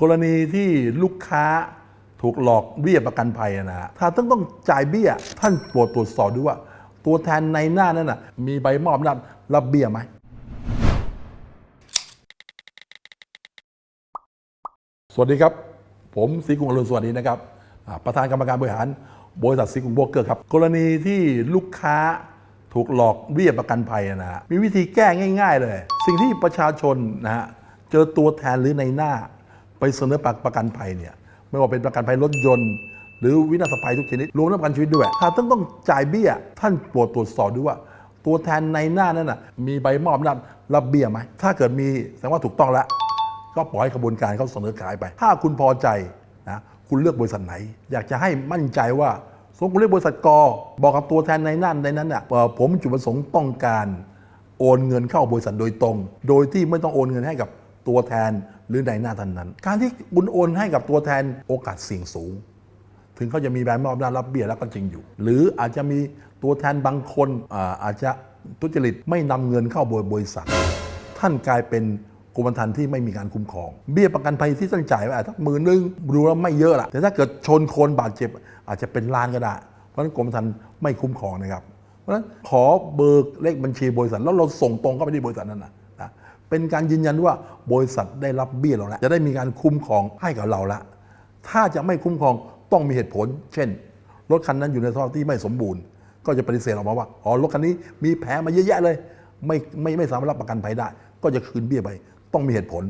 กรณีที่ลูกค้าถูกหลอกเบี้ยประกันภัยนะฮะถ้าต้องต้องจ่ายเบี้ย ท่านโปรดตรวจสอบด้วยว่า ตัวแทนในหน้านั้นนะมีใบมอบอำนาจรับเบี้ยไหมสวัสดีครับ ผมศรีกรุงอรุณสวัสดีนะครับ ประธานกรรมการบริหารบริษัทศรีกรุงโบกเกอร์ครับ กรณีที่ลูกค้าถูกหลอกเบี้ยประกันภัยนะฮะมีวิธีแก้ง่าย ๆ เลย สิ่งที่ประชาชนนะฮะเจอตัวแทนหรือในหน้า ไปเสนอประกันภัยเนี่ยไม่ว่าเป็นประกันภัยรถยนต์ หรือวินาศภัยทุกชนิดรวมทั้งประกันชีวิตด้วยถ้าต้องต้องจ่ายเบี้ย ท่านโปรดตรวจสอบด้วยว่า ตัวแทนในหน้านั้นน่ะมีใบมอบอำนรับเบี้ยไหมถ้าเกิดมีแสดงว่าถูกต้องแล้วก็ปล่อยกระบวนการเขาเสนอขายไป ถ้าคุณพอใจนะคุณเลือกบริษัทไหน อยากจะให้มั่นใจว่าสมมติคุณเลือกบริษัทกอบอกกับตัวแทนในนั่นในนั้นน่ะผมจุดประสงค์ต้องการ โอนเงินเข้าบริษัทโดยตรง โดยที่ไม่ต้องโอนเงินให้กับ ตัวแทนหรือในหน้าท่านนั้น การที่คุณโอนให้กับตัวแทนโอกาสเสี่ยงสูง ถึงเขาจะมีใบมอบอำนาจรับเบี้ยแล้วก็จริงอยู่ หรืออาจจะมีตัวแทนบางคนอาอาจจะทุจริตไม่นำเงินเข้าบริษัท ท่านกลายเป็นกรมธรรม์ที่ไม่มีการคุ้มครอง เบี้ยประกันภัยที่ท่านจ่ายไว้อาจจะหมื่นหนึงดูแล้วไม่เยอะละแต่ถ้าเกิดชนคนบาดเจ็บ อาจจะเป็นล้านก็ได้ เพราะฉะนั้นกรมธรรม์ไม่คุ้มครองนะครับ เพราะฉะนั้นขอเบิกเลขบัญชีบริษัทแล้วเราส่งตรงเข้าไปที่บริษัทนั้นนะนะ เป็นการยืนยันว่าบริษัทได้รับเบี้ยเราแล้วจะได้มีการคุ้มครองให้กับเราละถ้าจะไม่คุ้มครองต้องมีเหตุผล เช่น รถคันนั้นอยู่ในสภาพที่ไม่สมบูรณ์ ก็จะปฏิเสธออกมาว่าอ๋อรถคันนี้มีแผลมาเยอะแยะเลย ไม่ไม่ไม่สามารถรับประกันภัยได้ ก็จะคืนเบี้ยไป ต้องมีเหตุผล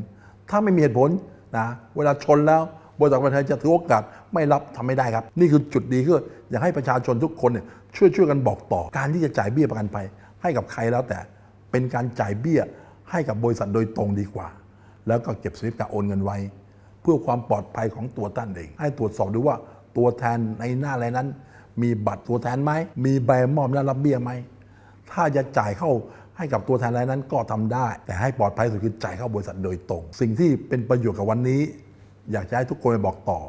ถ้าไม่มีเหตุผลนะเวลาชนแล้วบริษัทประกันภัยจะถือโอกาสไม่รับทำไม่ได้ครับ นี่คือจุดดีคืออยากให้ประชาชนทุกคนเนี่ยช่วยช่วยกันบอกต่อ การที่จะจ่ายเบี้ยประกันภัยให้กับใครแล้วแต่เป็นการจ่ายเบี้ย ให้กับบริษัทโดยตรงดีกว่า แล้วก็เก็บสลิปการโอนเงินไว้ เพื่อความปลอดภัยของตัวท่านเอง ให้ตรวจสอบดูว่าตัวแทนในหน้าอะไรนั้น มีบัตรตัวแทนไหมมีใบมอบและรับเบี้ยไหมถ้าจะจ่ายเข้าให้กับตัวแทนรายนั้นก็ทำได้ แต่ให้ปลอดภัยสุดคือจ่ายเข้าบริษัทโดยตรง สิ่งที่เป็นประโยชน์กับวันนี้ อยากจะให้ทุกคนไปบอกต่อ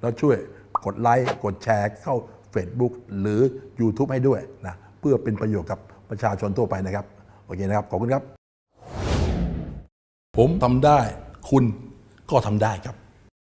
แล้วช่วยกดไลค์กดแชร์เข้า Facebook หรือ YouTube ให้ด้วยนะเพื่อเป็นประโยชน์กับประชาชนทั่วไปนะครับ โอเคนะครับ ขอบคุณครับ ผมทำได้ คุณก็ทำได้ครับ